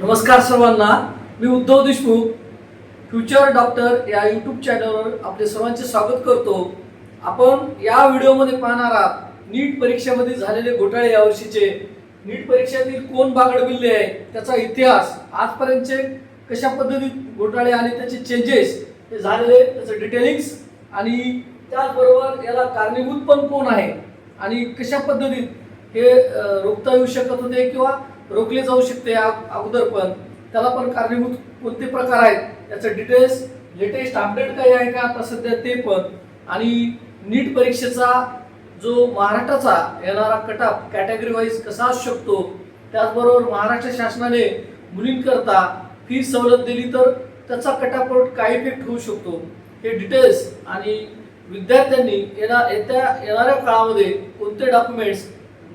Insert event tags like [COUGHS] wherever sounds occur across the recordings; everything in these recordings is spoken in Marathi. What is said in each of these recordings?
नमस्कार सर्वांना. मी उद्धव देशमुख फ्युचर डॉक्टर या यूट्यूब चॅनलवर आपले सर्वांचे स्वागत करतो. आपण या व्हिडिओमध्ये पाहणार आहात नीट परीक्षेमध्ये झालेले घोटाळे यावर्षीचे नीट परीक्षेतील कोण बागड आहे त्याचा इतिहास आजपर्यंतचे कशा पद्धतीत घोटाळे आणि त्याचे चेंजेस हे झालेले त्याचं डिटेलिंग्स आणि त्याचबरोबर याला कारणीभूत पण कोण आहे आणि कशा पद्धतीत हे रोखता येऊ शकत होते किंवा रोखले जाऊ शकते अगोदर पण. त्याला पण कारणीभूत कोणते प्रकार आहेत? याचं डिटेल्स लेटेस्ट अपडेट काही आहे का? आता सध्या ते पण. आणि नीट परीक्षेचा जो महाराष्ट्राचा येणारा कटाप कॅटेगरी वाईज कसा असू शकतो? त्याचबरोबर महाराष्ट्र शासनाने मुलींकरता फी सवलत दिली तर त्याचा कटापट काय इफेक्ट होऊ शकतो? हे डिटेल्स आणि विद्यार्थ्यांनी येणार येत्या येणाऱ्या काळामध्ये कोणते डॉक्युमेंट्स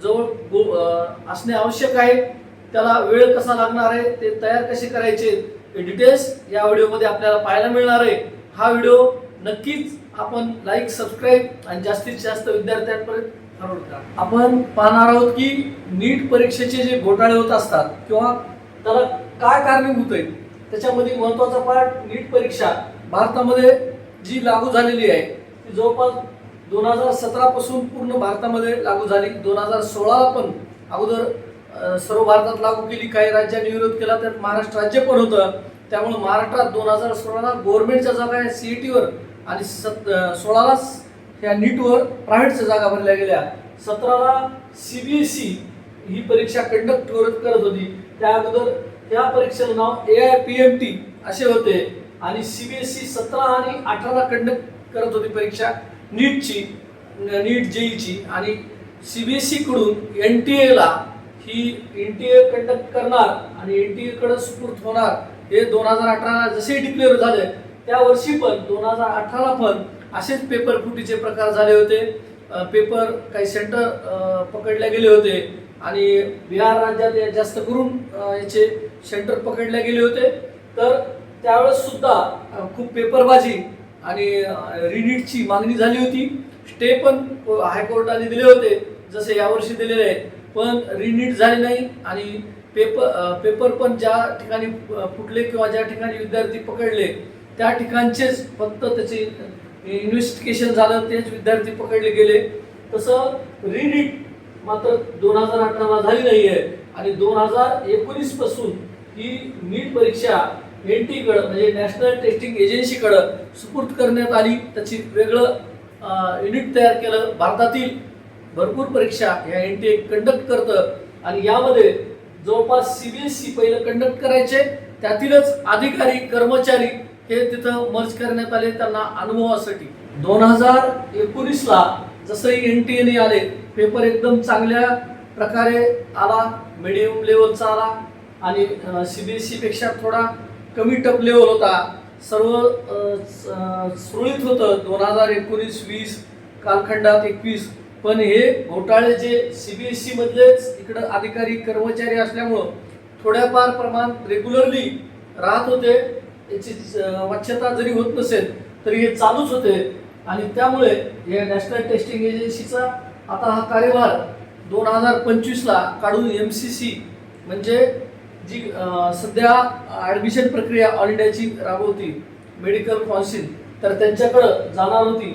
जवळ गो- असणे आवश्यक आहे? त्याला वेळ कसा लागणार आहे ते तयार कसे करायचे हे डिटेल्स या व्हिडिओमध्ये आपल्याला पाहायला मिळणार आहे. हा व्हिडिओ नक्कीच आपण लाईक सबस्क्राईब आणि जास्तीत जास्त विद्यार्थ्यांपर्यंत फॉरवर्ड करा. आपण पाहणार आहोत की नीट परीक्षेचे जे घोटाळे होत असतात किंवा त्याला काय कारणीभूत आहे त्याच्यामध्ये महत्त्वाचा पार्ट नीट परीक्षा भारतामध्ये जी लागू झालेली आहे ती जवळपास दोन हजार सतरा पासून पूर्ण भारतामध्ये लागू झाली. दोन हजार सोळाला पण अगोदर सर्व भारतात लागू केली काही राज्यांनी विरोध केला त्यात महाराष्ट्र राज्य पण होतं. त्यामुळे महाराष्ट्रात दोन हजार सोळाला गव्हर्नमेंटच्या जागा या टीवर आणि सत सोळाला ह्या नीटवर प्रायव्हेटच्या जागा भरल्या गेल्या. सतराला सी बी एस ई ही परीक्षा कंडक्ट करत होती. त्या अगोदर त्या परीक्षेचं नाव A I P M T असे होते. आणि सी बी एस ई सतरा आणि अठराला कंडक्ट करत होती परीक्षा नीटची नीट जेईची आणि सी बी एस ईकडून एन टी एला ही एन टी ए कंडक्ट करणार आणि एन टी कडे सुपूर्त होणार हे दोन हजार अठराला जसे डिक्लेअर झाले त्या वर्षी पण दोन हजार अठराला पण असेच पेपर फुटीचे प्रकार झाले होते. पेपर काही सेंटर पकडले गेले होते आणि बिहार राज्यात जास्त करून याचे सेंटर पकडले गेले होते. तर त्यावेळेस सुद्धा खूप पेपरबाजी आणि रिनीटची मागणी झाली होती. स्टे पण हायकोर्टाने दिले होते जसे यावर्षी दिलेले आहेत पण रिनीट झाली नाही आणि पेपर पेपर पण ज्या ठिकाणी फुटले किंवा ज्या ठिकाणी विद्यार्थी पकडले त्या ठिकाणचेच फक्त त्याचे इन्व्हेस्टिगेशन झालं तेच विद्यार्थी पकडले गेले. तसं रिनीट मात्र दोन हजार अठराला झाली नाही आहे आणि दोन हजार एकोणीसपासून ही नीट परीक्षा एन टीकडं म्हणजे नॅशनल टेस्टिंग एजन्सीकडं सुपूर्द करण्यात आली. त्याची वेगळं युनिट तयार केलं भारतातील. भरपूर परीक्षा ह्या एन टी ए कंडक्ट करतं. आणि यामध्ये जवळपास सीबीएसई पहिलं कंडक्ट करायचे त्यातीलच अधिकारी कर्मचारी हे तिथं मर्ज करण्यात आले त्यांना अनुभवासाठी. दोन हजार एकोणीसला जसं एन टी एने आले पेपर एकदम चांगल्या प्रकारे आला मिडियम लेवलचा आला. आणि सीबीएसई पेक्षा थोडा कमी टप लेवल होता. सर्व सुरळीत होतं. दोन हजार एकोणीस वीस कालखंडात एकवीस. पण हे घोटाळे जे सीबीएसई मधलेच इकडं अधिकारी कर्मचारी असल्यामुळं थोड्याफार प्रमाण रेग्युलरली राहत होते. याची स्वच्छता जरी होत नसेल तरी हे चालूच होते. आणि त्यामुळे या नॅशनल टेस्टिंग एजन्सीचा आता हा कार्यभार दोन हजार पंचवीसला काढून एम सी सी म्हणजे जी सध्या ॲडमिशन प्रक्रिया ऑल इंडियाची राबवती मेडिकल काउन्सिल तर त्यांच्याकडं जाणार होती.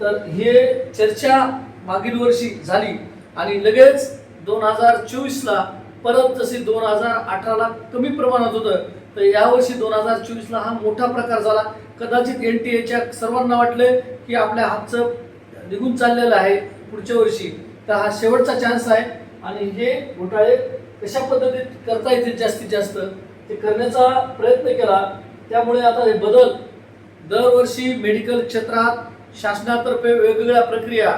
तर हे चर्चा मागील वर्षी झाली. आणि लगेच दोन हजार चोवीसला परत जसे दोन हजार अठराला कमी प्रमाणात होतं तर यावर्षी दोन हजार चोवीसला हा मोठा प्रकार झाला. कदाचित एन टी एच्या सर्वांना वाटले की आपल्या हातचं निघून चाललेलं आहे पुढच्या वर्षी. तर हा शेवटचा चान्स आहे. आणि हे घोटाळे कशा पद्धतीत करता येतील जास्तीत जास्त ते करण्याचा प्रयत्न केला. त्यामुळे आता हे बदल दरवर्षी मेडिकल क्षेत्रात शासनातर्फे वेगवेगळ्या प्रक्रिया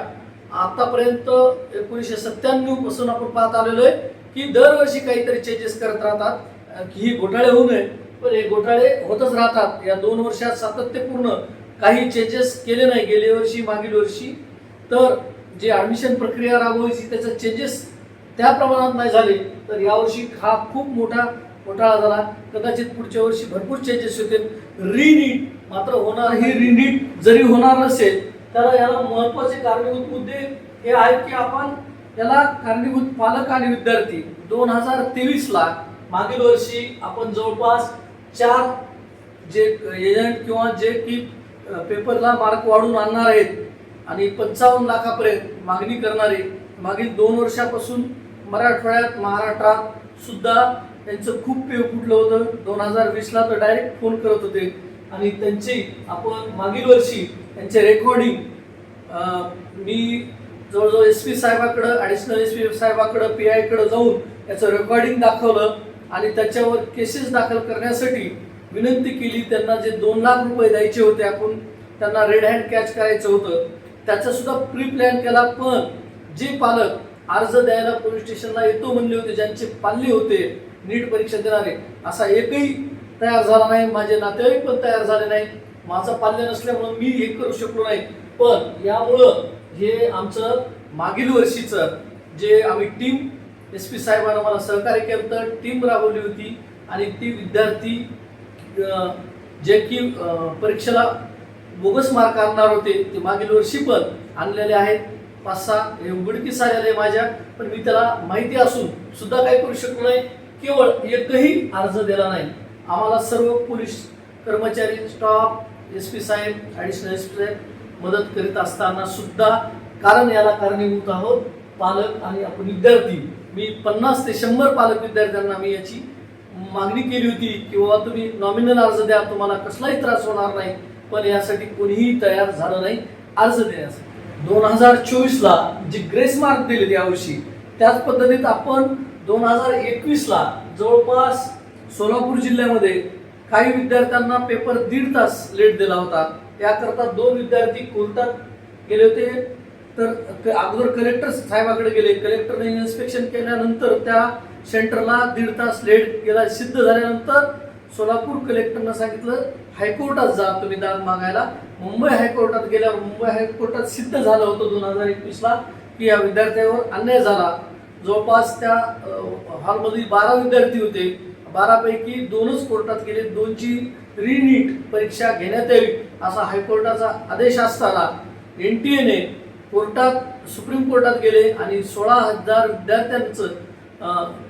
आतापर्यंत एकोणीसशे सत्त्याण्णवपासून आपण पाहत आलेलो आहे की दरवर्षी काहीतरी चेंजेस करत राहतात. की ही घोटाळे होऊ नये पण हे घोटाळे होतच राहतात. या दोन वर्षात सातत्यपूर्ण काही चेंजेस केले नाही. गेल्या वर्षी मागील वर्षी. तर जे ॲडमिशन प्रक्रिया राबवायची त्याचा चेंजेस त्या प्रमाणात नाही झाले तर यावर्षी हा खूप मोठा घोटाळा झाला. कदाचित पुढच्या वर्षी भरपूर चेंजेस होतील. रिनीट मात्र होणार ही रिनीट जरी होणार नसेल तर याला महत्त्वाचे कारणीभूत मुद्दे हे आहेत की आपण याला कारणीभूत पालक आणि विद्यार्थी दोन हजार तेवीसला मागील वर्षी आपण जवळपास चार जे एजंट किंवा जे की पेपरला मार्क वाढून आणणार आहेत आणि पंचावन्न लाखापर्यंत मागणी करणारे मागील दोन वर्षापासून मराठवाड्यात महाराष्ट्रात सुद्धा त्यांचं खूप पेव फुटलं होतं. दोन हजार वीसला तर डायरेक्ट फोन करत होते. आणि त्यांची आपण मागील वर्षी त्यांचे रेकॉर्डिंग मी जवळजवळ एस पी साहेबाकडं ॲडिशनल एस पी साहेबाकडं पी आयकडं जाऊन त्याचं रेकॉर्डिंग दाखवलं आणि त्याच्यावर केसेस दाखल करण्यासाठी विनंती केली. त्यांना जे दोन लाख रुपये द्यायचे होते आपण त्यांना रेड हँड कॅच करायचं होतं. त्याचा सुद्धा प्री प्लॅन केला पण जे पालक अर्ज द्यायला पोलीस स्टेशनला येतो म्हणले होते ज्यांचे पाल्ले होते नीट परीक्षा देणारे असा एकही तयार झाला नाही माझे नातेवाईक पण तयार झाले नाही. माझा पाल्य नसल्यामुळं मी हे करू शकलो नाही. पण यामुळं हे आमचं मागील वर्षीचं जे आम्ही टीम एस पी साहेबांना मला सहकार्य केलं तर टीम राबवली होती. आणि ती विद्यार्थी जे की परीक्षेला बोगस मार्क आणणार होते ते मागील वर्षी पण आणलेले आहेत. पाच सहा हे उघडकीस आलेले माझ्या. पण मी त्याला माहिती असून सुद्धा काय करू शकलो नाही. केवळ एकही अर्ज दिला नाही. आम्हाला सर्व पोलीस कर्मचारी स्टाफ एस पी साहेब ॲडिशनल एस पी साहेब मदत करीत असताना सुद्धा कारण याला कारणीभूत आहोत. पालक आणि आपण विद्यार्थी. मी पन्नास ते शंभर पालक विद्यार्थ्यांना मी याची मागणी केली होती किंवा तुम्ही नॉमिनल अर्ज द्या तुम्हाला कसलाही त्रास होणार नाही पण यासाठी कोणीही तयार झालं नाही अर्ज देण्यासाठी. दोन हजार चोवीसला जी ग्रेस मार्क दिले यावर्षी त्याच पद्धतीत आपण दोन हजार एकवीसला जवळपास सोलापूर जिल्ह्यामध्ये काही विद्यार्थ्यांना पेपर दीड तास लेट दिला होता. त्याकरता दोन विद्यार्थी कोलतात गेले होते? तर अगोदर कलेक्टर साहेबाकडे गेले. कलेक्टरने इन्स्पेक्शन केल्यानंतर त्या सेंटरला दीड तास लेट गेला सिद्ध झाल्यानंतर सोलापूर कलेक्टरनं सांगितलं हायकोर्टात जा तुम्ही दाद मागायला. मुंबई हायकोर्टात गेल्यावर मुंबई हायकोर्टात सिद्ध झालं होतं दोन हजार एकवीसला की या विद्यार्थ्यावर अन्याय झाला. जवळपास त्या हॉलमध्ये बारा विद्यार्थी होते. बारापैकी दोनच कोर्टात गेले. दोनची रिनीट परीक्षा घेण्यात यावी असा हायकोर्टाचा आदेश असताना एन टी एने कोर्टात सुप्रीम कोर्टात गेले आणि सोळा हजार विद्यार्थ्यांचं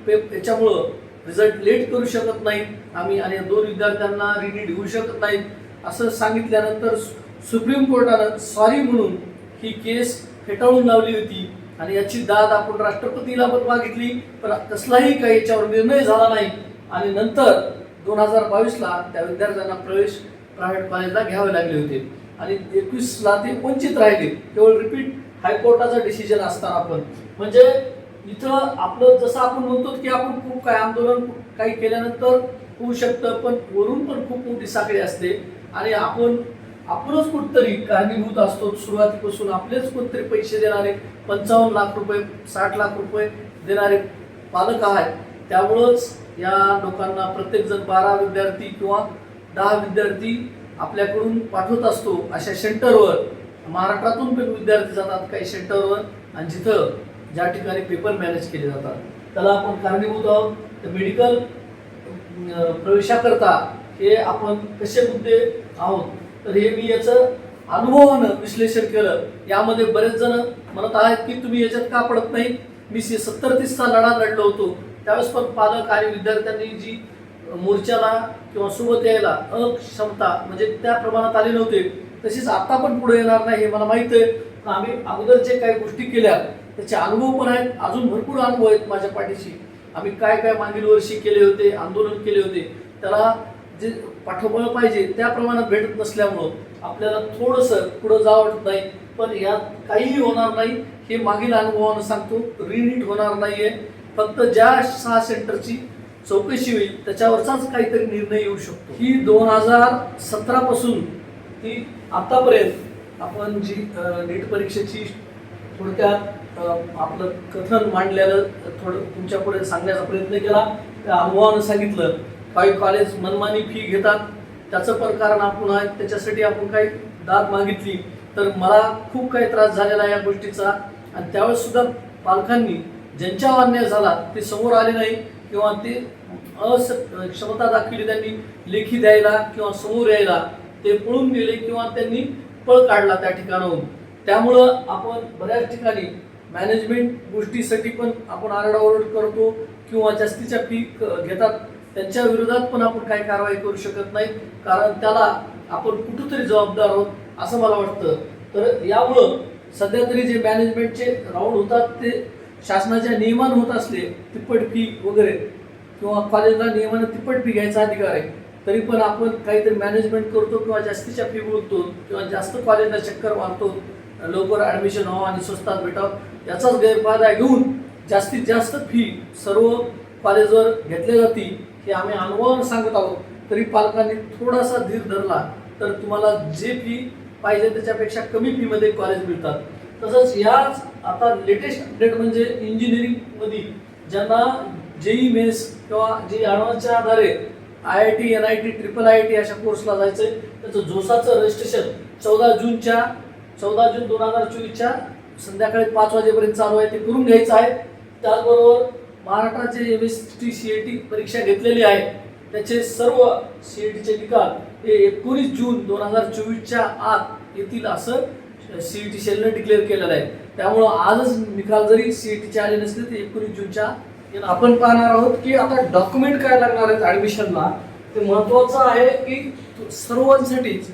पे याच्यामुळं रिझल्ट लेट करू शकत नाही. आम्ही आणि या दोन विद्यार्थ्यांना रिनीट घेऊ शकत नाहीत असं सांगितल्यानंतर सु- सुप्रीम कोर्टानं सॉरी म्हणून ही केस फेटाळून लावली होती आणि याची दाद आपण राष्ट्रपतीला पण मागितली पण कसलाही काही याच्यावर निर्णय झाला नाही. आणि नंतर दोन हजार बावीसला त्या विद्यार्थ्यांना प्रवेश प्रायव्हेट कॉलेजला घ्यावे लागले होते. आणि एकवीसला ते वंचित राहिले. केवळ रिपीट हायकोर्टाचं डिसिजन असताना पण. म्हणजे इथं आपलं जसं आपण म्हणतो की आपण खूप काय आंदोलन काही केल्यानंतर होऊ शकतं पण वरून पण खूप मोठी साखळी असते. आणि आपण आपणच कुठतरी कारणीभूत असतो. सुरुवातीपासून आपलेच कुठतरी पैसे देणारे पंचावन्न लाख रुपये साठ लाख रुपये देणारे पालक आहेत. त्यामुळंच या लोकांना प्रत्येकजण बारा विद्यार्थी किंवा दहा विद्यार्थी आपल्याकडून पाठवत असतो अशा सेंटरवर. महाराष्ट्रातून पण विद्यार्थी जातात काही सेंटरवर आणि जिथं ज्या ठिकाणी पेपर मॅनेज केले जातात. त्याला आपण कारणीभूत आहोत. तर मेडिकल प्रवेशाकरता हे आपण कसे मुद्दे आहोत? तर हे मी याचं अनुभवानं विश्लेषण केलं. यामध्ये बरेच जण म्हणत आहेत की तुम्ही याच्यात का पडत नाही? मी सत्तर तीसचा लढा लढलो होतो. त्यावेळेस पण पालक आणि विद्यार्थ्यांनी जी मोर्चाला किंवा सोबत यायला अक्षमता म्हणजे त्या प्रमाणात आले नव्हते तशीच आता पण पुढे येणार नाही हे मला माहीत आहे. पण आम्ही अगोदर जे काही गोष्टी केल्या त्याचे अनुभव पण आहेत. अजून भरपूर अनुभव आहेत माझ्या पाठीशी. आम्ही काय काय मागील वर्षी केले होते आंदोलन केले होते त्याला जे पाठबळ पाहिजे त्या प्रमाणात भेटत नसल्यामुळं आपल्याला थोडंसं पुढं जावं वाटत नाही. पण यात काहीही होणार नाही हे मागील अनुभवानं सांगतो रिनीट होणार नाही आहे फक्त ज्या सहा सेंटरची चौकशी होईल त्याच्यावरचाच काहीतरी निर्णय येऊ शकतो. ही दोन हजार सतरापासून ती आतापर्यंत आपण जी नीट परीक्षेची थोडक्यात आपलं कथन मांडलेलं थोडं तुमच्यापुढे सांगण्याचा प्रयत्न केला त्या अनुभवानं सांगितलं काही कॉलेज मनमानी फी घेतात त्याचं पण कारण आपण आहे त्याच्यासाठी आपण काही दाद मागितली. तर मला खूप काही त्रास झालेला या गोष्टीचा. आणि त्यावेळेस सुद्धा पालकांनी ज्यांच्या अन्याय झाला ते समोर आले नाही किंवा ते अस क्षमता दाखवली त्यांनी लेखी द्यायला किंवा समोर यायला ते पळून गेले किंवा त्यांनी पळ काढला त्या ठिकाणाहून. त्यामुळं आपण बऱ्याच ठिकाणी मॅनेजमेंट गोष्टीसाठी पण आपण आरडाओरड करतो किंवा जास्तीच्या फी घेतात. त्यांच्या विरोधात पण आपण काही कारवाई करू शकत नाही कारण त्याला आपण कुठंतरी जबाबदार आहोत असं मला वाटतं. तर यामुळं सध्या तरी जे मॅनेजमेंटचे राऊंड होतात ते शासनाच्या नियमानं होत असले तिप्पट फी वगैरे किंवा कॉलेजला नियमानं तिप्पट फी घ्यायचा अधिकार आहे तरी पण आपण काहीतरी मॅनेजमेंट करतो किंवा जास्तीच्या फी बोलतो किंवा जास्त कॉलेजला चक्कर मारतो लवकर ॲडमिशन व्हावं आणि स्वस्तात भेटावं याचाच गैरफायदा घेऊन जास्तीत जास्त फी सर्व कॉलेजवर घेतली जाते हे आम्ही अनुभवानं सांगत आहोत. तरी पालकांनी थोडासा धीर धरला तर तुम्हाला जे फी पाहिजे त्याच्यापेक्षा कमी फीमध्ये कॉलेज मिळतात. तसंच याच आता लेटेस्ट अपडेट म्हणजे इंजिनिअरिंगमध्ये ज्यांना जेई मेस किंवा जे अडवान्सच्या आधारे I I T N I T triple I T अशा कोर्सला जायचं आहे त्याचं जोसाचं रजिस्ट्रेशन चौदा जूनच्या चौदा जून दोन हजार चोवीसच्या संध्याकाळी पाच वाजेपर्यंत चालू आहे. ते करून घ्यायचं आहे. त्याचबरोबर महाराष्ट्राचे M S T C A T परीक्षा घेतलेली आहे. त्याचे सर्व सी ए टीचे निकाल हे एकोणीस जून दोन हजार चोवीसच्या आत येतील असं सी ई टी सेलनं डिक्लेअर केलेलं आहे. त्यामुळं आजच निकाल जरी सी ई आले नसले तर एकोणीस जूनच्या आपण पाहणार आहोत की आता डॉक्युमेंट काय लागणार आहेत ॲडमिशनला ते महत्त्वाचं आहे की सर्वांसाठीच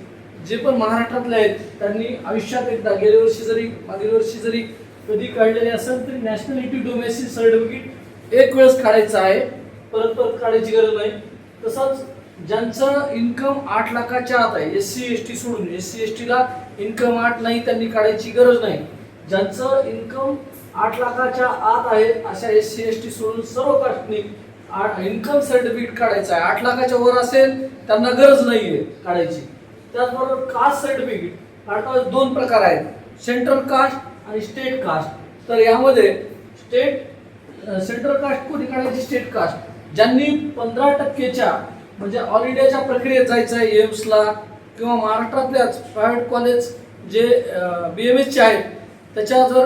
जे पण महाराष्ट्रातले आहेत त्यांनी आयुष्यात एकदा गेल्या वर्षी जरी मागील वर्षी जरी कधी काढलेले असेल तरी नॅशनॅलिटी डोमेस्टिक सर्टिफिकेट एक वेळेस काढायचं आहे. परत परत काढायची गरज नाही. तसंच ज्यांचं इन्कम आठ लाखाच्या आत आहे एस सी एस टी सोडून. एस सी एस टीला इन्कम आठ नाही त्यांनी काढायची गरज नाही. ज्यांचं इन्कम आठ लाखाच्या आत आहे अशा एस सी एस टी सोडून सर्व कास्टनी इन्कम सर्टिफिकेट काढायचं आहे. आठ लाखाच्या वर असेल त्यांना गरज नाही आहे काढायची. त्याचबरोबर कास्ट सर्टिफिकेट काढता दोन प्रकार आहेत. सेंट्रल कास्ट आणि स्टेट कास्ट तर यामध्ये स्टेट सेंट्रल कास्ट कोणी काढायची? स्टेट कास्ट ज्यांनी पंधरा टक्केच्या म्हणजे ऑल इंडियाच्या प्रक्रियेत जायचं आहे एम्सला किंवा महाराष्ट्रातल्याच प्रायव्हेट कॉलेज जे बी एम एसचे आहेत त्याच्या जर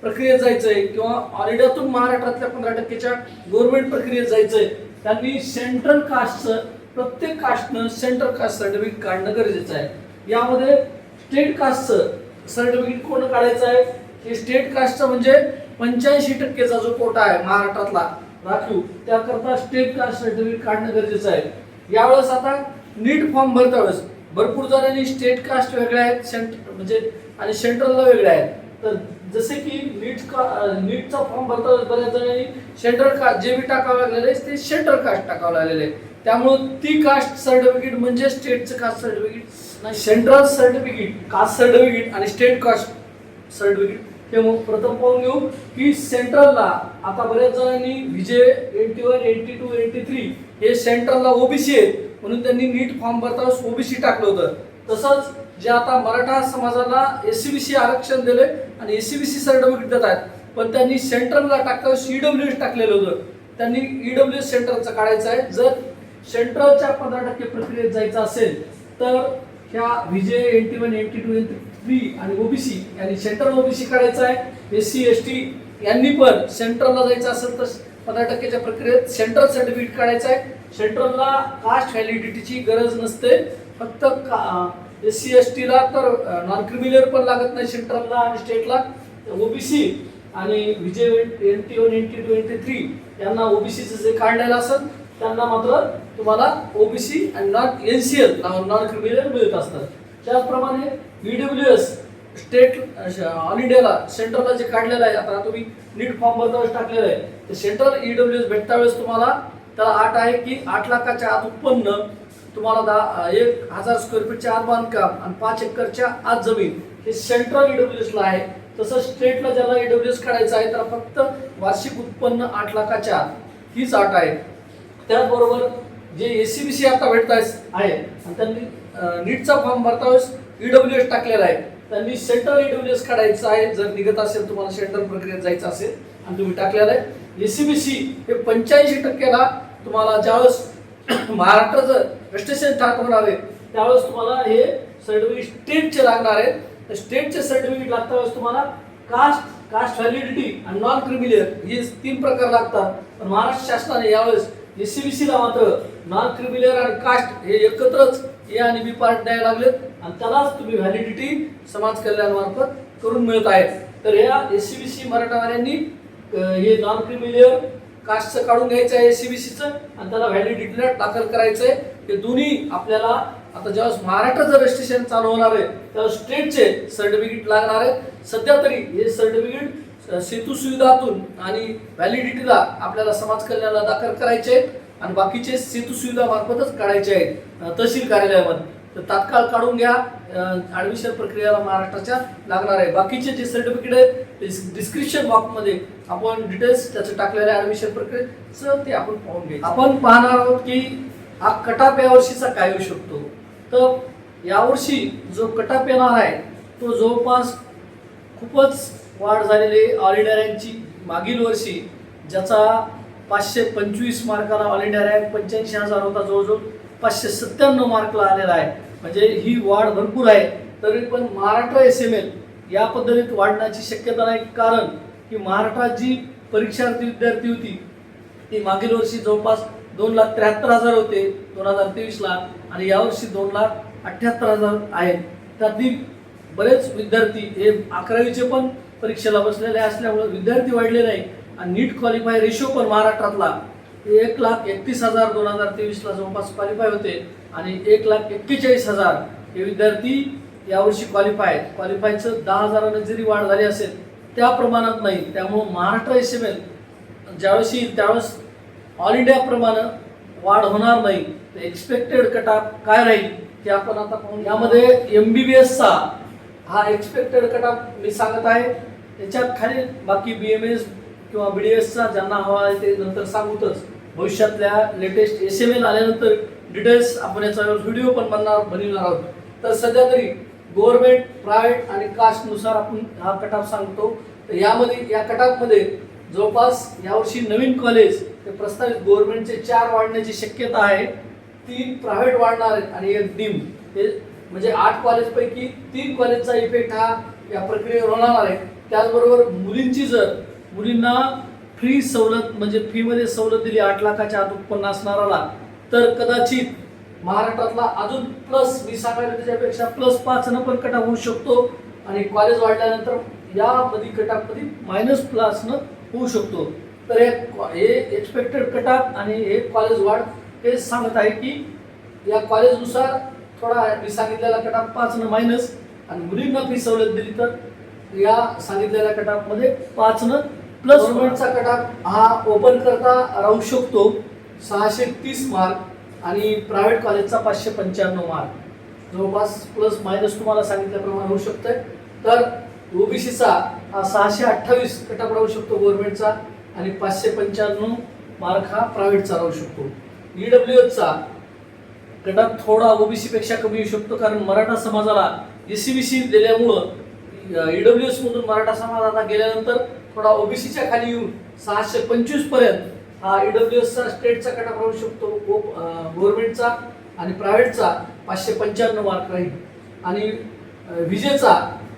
प्रक्रियेत जायचं आहे किंवा ऑल इंडियातून महाराष्ट्रातल्या पंधरा टक्केच्या गव्हर्नमेंट प्रक्रियेत जायचं आहे त्यांनी सेंट्रल कास्टचं प्रत्येक कास्टनं सेंट्रल कास्ट सर्टिफिकेट काढणं गरजेचं आहे. यामध्ये स्टेट कास्टचं सर्टिफिकेट कोण काढायचं आहे? हे स्टेट कास्टचं म्हणजे पंच्याऐंशी टक्केचा जो कोटा आहे महाराष्ट्रातला राखीव त्याकरता स्टेट कास्ट सर्टिफिकेट काढणं गरजेचं आहे. यावेळेस आता नीट फॉर्म भरता वेळेस भरपूर जणांनी स्टेट कास्ट वेगळ्या आहेत सेंट म्हणजे आणि सेंट्रलला वेगळ्या आहेत. तर जसे की नीट का नीटचा फॉर्म भरता वेळेस बऱ्याच जणांनी सेंट्रल कास्ट जे बी टाकावं लागलेलं आहे ते सेंट्रल कास्ट टाकावं लागलेलं आहे. त्यामुळं ती कास्ट सर्टिफिकेट म्हणजे स्टेटचं कास्ट सर्टिफिकेट नाही सेंट्रल सर्टिफिकेट कास्ट सर्टिफिकेट आणि स्टेट कास्ट सर्टिफिकेट हे मग प्रथम पाहून घेऊ की सेंट्रलला आता बऱ्याच जणांनी V J A T one A T two A T three हे सेंट्रलला ओबीसी आहेत. म्हणून त्यांनी नीट फॉर्म भरताना ओबीसी टाकलं होतं. तसंच जे आता मराठा समाजाला एस सी बी सी आरक्षण दिले आणि S C B C certificate देत आहेत. पण त्यांनी सेंट्रलला टाकताना ईडब्ल्यू एस टाकलेलं होतं. त्यांनी ईडब्ल्यू एस सेंट्रलचं काढायचं आहे. जर सेंट्रलच्या पंधरा टक्के प्रक्रियेत जायचं असेल तर ह्या VJ NT one NT two NT B आणि ओबीसी यांनी सेंट्रल ओबीसी काढायचं आहे. एस सी एस टी यांनी पण सेंट्रलला जायचं असेल तर पंधरा टक्केच्या प्रक्रियेत सेंट्रल सर्टिफिकेट काढायचं आहे. सेंट्रलला कास्ट व्हॅलिडिटीची गरज नसते. फक्त का एस सी एस टीला तर नॉन क्रिमिनल पण लागत नाही सेंट्रलला आणि स्टेटला. ओबीसी आणि V J N T one N T two N T three यांना ओबीसीचं जे काढलेलं असेल त्यांना मात्र तुम्हाला ओबीसी आणि non N C L non criminal मिळत असतात. त्याचप्रमाणे ईडब्ल्यू एस स्टेट ऑल इंडियाला सेंट्रलला जे काढलेलं आहे आता तुम्ही नीट फॉर्म भरतावेळेस टाकलेलं आहे ते सेंट्रल ईडब्ल्यू एस भेटता वेळेस तुम्हाला त्याला आठ आहे की आठ लाखाच्या आत उत्पन्न तुम्हाला दहा एक हजार स्क्वेअर फीटच्या आत बांधकाम आणि पाच एकरच्या आत जमीन हे सेंट्रल ईडब्ल्यू एसला आहे. तसं स्टेटला ज्याला ईडब्ल्यू एस काढायचं आहे त्याला फक्त वार्षिक उत्पन्न आठ लाखाच्या आत. हीच आठ आहे. त्याचबरोबर जे ए सी बी सी आता भेटत आहे आणि त्यांनी नीटचा फॉर्म भरता वेळेस ईडब्ल्यू एस टाकलेला आहे. त्यांनी सेंट्रल ईडब्ल्यू एस काढायचं आहे. जर निघत असेल तुम्हाला सेंट्रल प्रक्रियेत जायचं असेल आणि तुम्ही टाकलेलं आहे. ए सी बी सी हे पंच्याऐंशी टक्क्याला तुम्हाला ज्यावेळेस [COUGHS] महाराष्ट्राचं रजिस्ट्रेशन टाक होणार आहे त्यावेळेस तुम्हाला हे सर्टिफिकेट स्टेटचे लागणार आहेत तर स्टेटचे सर्टिफिकेट लागता वेळेस तुम्हाला कास्ट कास्ट व्हॅलिडिटी आणि नॉन क्रिमिलियर हे तीन प्रकार लागतात. पण महाराष्ट्र शासनाने यावेळेस एसीबीसीला सी बी सीला मात्र नॉन क्रिमिलियर आणि कास्ट हे एकत्रच ए आणि बी पार्ट द्यायला लागलेत. आणि त्यालाच तुम्ही व्हॅलिडिटी समाज कल्याणामार्फत करून मिळत आहे तर या एस सी बी सी मराठवाड्यांनी हे नॉन क्रिमिलियर कास्टचं काढून घ्यायचं आहे एसीबीसीचं आणि त्याला व्हॅलिडिटीला दाखल करायचंय. हे दोन्ही आपल्याला आता ज्यावेळेस महाराष्ट्राचं रजिस्ट्रेशन चालू होणार आहे त्यावेळेस स्टेटचे सर्टिफिकेट लागणार आहे सध्या तरी हे सर्टिफिकेट सेतू सुविधातून आणि व्हॅलिडिटीला आपल्याला समाज कल्याणाला दाखल करायचे आणि बाकीचे सेतू सुविधा मार्फतच काढायचे आहेत. तहसील कार्यालयामध्ये. तर तात्काळ काढून घ्या. ॲडमिशन प्रक्रियाला महाराष्ट्राच्या लागणार आहे. बाकीचे जे सर्टिफिकेट आहेत डिस्क्रिप्शन बॉक्समध्ये आपण डिटेल्स त्याचं टाकलेलं आहे ॲडमिशन प्रक्रियेचं ते आपण पाहून घ्या आपण पाहणार आहोत की हा कटाप यावर्षीचा काय होऊ शकतो. तर यावर्षी जो कटाप येणार आहे तो जवळपास खूपच वाढ झालेली ऑल इंडिया रँकची मागील वर्षी ज्याचा पाचशे पंचवीस मार्काला ऑल इंडिया रँक पंच्याऐंशी हजार होता जवळजवळ. पाचशे सत्त्याण्णव मार्कला आलेला आहे. म्हणजे ही वाढ भरपूर आहे. तरी पण महाराष्ट्र एस एम एल या पद्धतीत वाढण्याची शक्यता नाही. कारण की महाराष्ट्रात जी परीक्षार्थी विद्यार्थी होती ती मागील वर्षी जवळपास दोन लाख त्र्याहत्तर हजार होते दोन हजार तेवीसला आणि यावर्षी दोन लाख अठ्ठ्याहत्तर हजार आहेत. त्यातील बरेच विद्यार्थी हे अकरावीचे पण परीक्षेला बसलेले असल्यामुळे विद्यार्थी वाढले नाही आणि नीट क्वालिफाय रेशो पण महाराष्ट्रातला एक लाख एकतीस हजार दोन हजार तेवीसला जवळपास क्वालिफाय होते. आणि एक लाख एक्केचाळीस हजार हे विद्यार्थी यावर्षी क्वालिफाय आहेत. क्वालिफायचं दहा हजारानं जरी वाढ झाली असेल त्या प्रमाणात नाही. त्यामुळं महाराष्ट्र एस एम एल ज्यावेळेस येईल त्यावेळेस ऑल इंडियाप्रमाणे वाढ होणार नाही. तर एक्सपेक्टेड कटाप काय राहील ते आपण आता पाहून यामध्ये एम बी बी एसचा हा एक्सपेक्टेड कटा मी सांगत आहे. त्याच्यात खाली बाकी बी एम एस किंवा बी डी एसचा ज्यांना हवा आहे ते नंतर सांगूतच. भविष्यातल्या लेटेस्ट एस एम एल आल्यानंतर डिटेल्स आपण याचा व्हिडिओ पण बनणार बनवणार आहोत. तर सध्या तरी गव्हर्नमेंट प्रायव्हेट आणि कास्टनुसार आपण हा कटाप सांगतो. तर यामध्ये या कटापमध्ये जवळपास यावर्षी नवीन कॉलेज ते प्रस्तावित गव्हर्नमेंटचे चार वाढण्याची शक्यता आहे. तीन प्रायव्हेट वाढणार आहेत आणि एक डीम हे म्हणजे आठ कॉलेजपैकी तीन कॉलेजचा इफेक्ट हा या प्रक्रियेवर होणार आहे. त्याचबरोबर मुलींची जर मुलींना फ्री सवलत म्हणजे फीमध्ये सवलत दिली आठ लाखाच्या आत उत्पन्न असणाराला तर कदाचित महाराष्ट्रातला अजून प्लस मी सांगायला त्याच्यापेक्षा प्लस पाचनं पण कटाप होऊ शकतो. आणि कॉलेज वाढल्यानंतर यामध्ये कटापमध्ये मायनस प्लसनं होऊ शकतो. तर हे हे एक्सपेक्टेड कटाप आणि हे कॉलेज वाढ हे सांगत आहे की या कॉलेजनुसार थोडा मी सांगितलेला कटाप पाचनं मायनस आणि मुलींना फी सवलत दिली तर या सांगितलेल्या कटापमध्ये पाचनं प्लस गव्हर्नमेंटचा कटाप हा ओपन करता राहू शकतो. सहाशे तीस मार्क आणि प्रायव्हेट कॉलेजचा पाचशे पंच्याण्णव मार्क जवळपास प्लस मायनस तुम्हाला सांगितल्याप्रमाणे होऊ शकतंय. तर ओबीसीचा हा सहाशे अठ्ठावीस कटाप राहू शकतो गव्हर्नमेंटचा आणि पाचशे पंच्याण्णव मार्क हा प्रायव्हेटचा राहू शकतो. ई डब्ल्यू एचचा कटाप थोडा ओबीसीपेक्षा कमी येऊ शकतो कारण मराठा समाजाला एसीबीसी दिल्यामुळं ईडब्ल्यू डब्ल्यू एसमधून मराठा समाज आता गेल्यानंतर थोडा ओबीसीच्या खाली येऊन सहाशे पंचवीसपर्यंत हा ईडब्ल्यू एसचा स्टेटचा कटाप राहू शकतो. गव्हर्नमेंटचा आणि प्रायव्हेटचा पाचशे पंच्याण्णव मार्क राहील. आणि विजेचा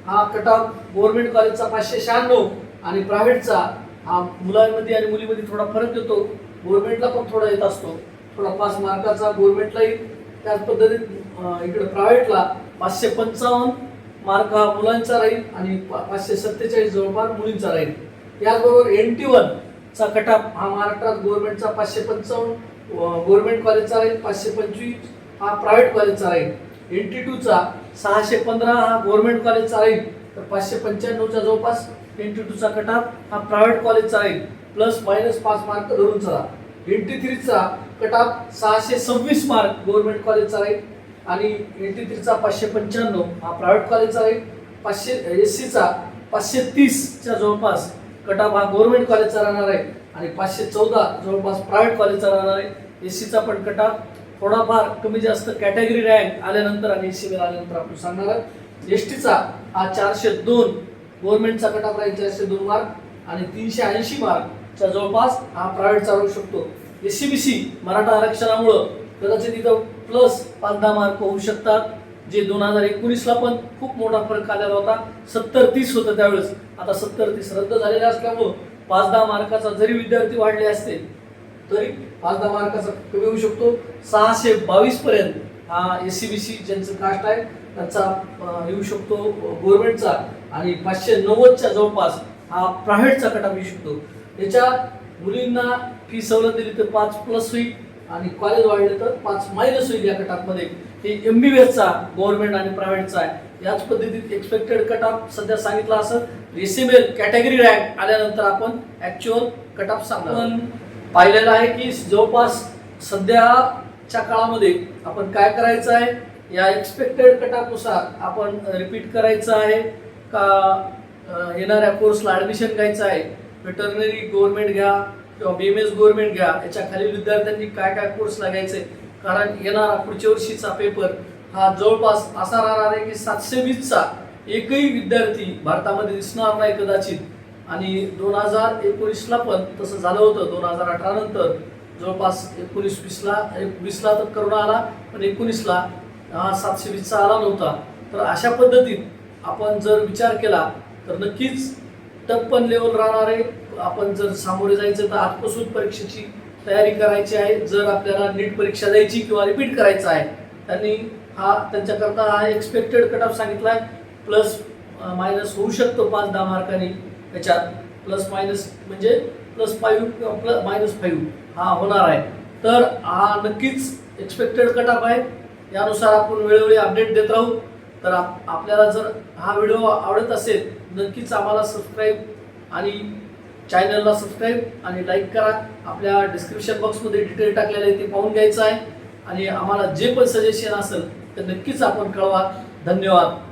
हा कटाप गव्हर्नमेंट कॉलेजचा पाचशे शहाण्णव आणि प्रायव्हेटचा हा मुलांमध्ये आणि मुलीमध्ये थोडा फरक येतो. गव्हर्नमेंटला पण थोडा येत असतो. थोडा पाच मार्काचा गव्हर्नमेंटला येईल त्याच पद्धतीत इकडे प्रायव्हेटला पाचशे पंचावन्न मार्क हा मुलांचा राहील आणि पा- पाचशे सत्तेचाळीस जवळपास मुलींचा राहील. याचबरोबर एन टी वन चा कटाप हा महाराष्ट्रात गव्हर्नमेंटचा पाचशे पंचावन्न गव्हर्नमेंट कॉलेजचा राहील पाचशे पंचवीस हा प्रायव्हेट कॉलेजचा राहील. एन टी टूचा सहाशे पंधरा हा गव्हर्नमेंट कॉलेजचा राहील. तर पाचशे पंच्याण्णवच्या जवळपास एन टी टूचा कटाप हा प्रायव्हेट कॉलेजचा राहील. प्लस मायनस पाच मार्क धरून चला. एन टी थ्रीचा कटाप सहाशे सव्वीस मार्क गव्हर्नमेंट कॉलेजचा राहील. आणि एन टी थ्रीचा पाचशे पंच्याण्णव हा प्रायव्हेट कॉलेजचा राहील. पाचशे एस सीचा पाचशे तीसच्या जवळपास कटाप हा गव्हर्नमेंट कॉलेजचा राहणार आहे. आणि पाचशे चौदा जवळपास प्रायव्हेट कॉलेजचा राहणार आहे. एस सीचा पण कटाप. थोडाफार कमी जास्त कॅटेगरी रँक आल्यानंतर आणि एस सी आल्यानंतर आपण सांगणार आहोत. एस टीचा हा चारशे दोन गव्हर्नमेंटचा कटाप राहील चारशे दोन मार्क आणि तीनशे ऐंशी मार्कच्या जवळपास हा प्रायव्हेटचा राहू शकतो. S C B C Maratha आरक्षणामुळं कदाचित इथं प्लस पाच दहा मार्क होऊ शकतात. जे दोन हजार एकोणीसला पण खूप मोठा फरक आलेला होता. सत्तर तीस होतं त्यावेळेस. आता सत्तर तीस रद्द झालेला असल्यामुळं पाच दहा मार्काचा जरी विद्यार्थी वाढले असते तरी पाच दहा मार्काचा कमी होऊ शकतो. सहाशे बावीस पर्यंत हा एस सी बी सी ज्यांचं कास्ट आहे त्याचा येऊ शकतो गव्हर्नमेंटचा आणि पाचशे नव्वदच्या जवळपास हा प्रायव्हेटचा कटा येऊ शकतो. याच्या मुलींना फी सवलत दिली तर पाच प्लस होईल आणि कॉलेज वाढले तर पाच मायनस होईल या कटापमध्ये हे एम बी बी एसचा गव्हर्नमेंट आणि प्रायव्हेटचा आहे. याच पद्धतीत एक्सपेक्टेड कट ऑफ सध्या सांगितलं असं एल कॅटेगरी रँक आल्यानंतर आपण ॲक्च्युअल कट ऑफ सांगणार पाहिलेलं आहे की जवळपास सध्याच्या काळामध्ये आपण काय करायचं आहे? या एक्सपेक्टेड कट ऑफनुसार आपण रिपीट करायचं आहे का येणाऱ्या कोर्सला ॲडमिशन घ्यायचं आहे? वेटरनरी गव्हर्नमेंट घ्या किंवा बी एम एस गव्हर्नमेंट घ्या. याच्या खालील विद्यार्थ्यांनी काय काय कोर्स लागायचे कारण येणारा पुढच्या वर्षीचा पेपर हा जवळपास असा राहणार आहे की सातशे वीसचा एकही विद्यार्थी भारतामध्ये दिसणार नाही कदाचित. आणि दोन हजार एकोणीसला पण तसं झालं होतं. दोन हजार अठरा नंतर जवळपास एकोणीस वीसला वीसला तर करोना आला पण एकोणीसला हा सातशे वीसचा आला नव्हता. तर अशा पद्धतीत आपण जर विचार केला तर नक्कीच टप्पन पण लेवल राहणार आहे. आपण जर सामोरे जायचं तर आत्मसूत परीक्षेची तयारी करायची आहे जर आपल्याला नीट परीक्षा द्यायची किंवा रिपीट करायचं आहे त्यांनी हा त्यांच्याकरता हा एक्सपेक्टेड कट ऑफ सांगितला आहे. प्लस मायनस होऊ शकतो पाच दहा मार्कांनी. त्याच्यात प्लस मायनस म्हणजे प्लस फाईव्ह किंवा प्लस मायनस फाईव्ह हा होणार आहे. तर हा नक्कीच एक्सपेक्टेड कट ऑफ आहे. यानुसार आपण वेळोवेळी अपडेट देत राहू. तर आप आपल्याला जर हा व्हिडिओ आवडत असेल नक्कीच आम्हाला सबस्क्राईब आणि चॅनलला सबस्क्राईब आणि लाईक करा. आपल्या डिस्क्रिप्शन बॉक्समध्ये डिटेल टाकलेले आहे ते पाहून घ्यायचं आहे. आणि आम्हाला जे पण सजेशन असेल ते नक्कीच आपण कळवा. धन्यवाद.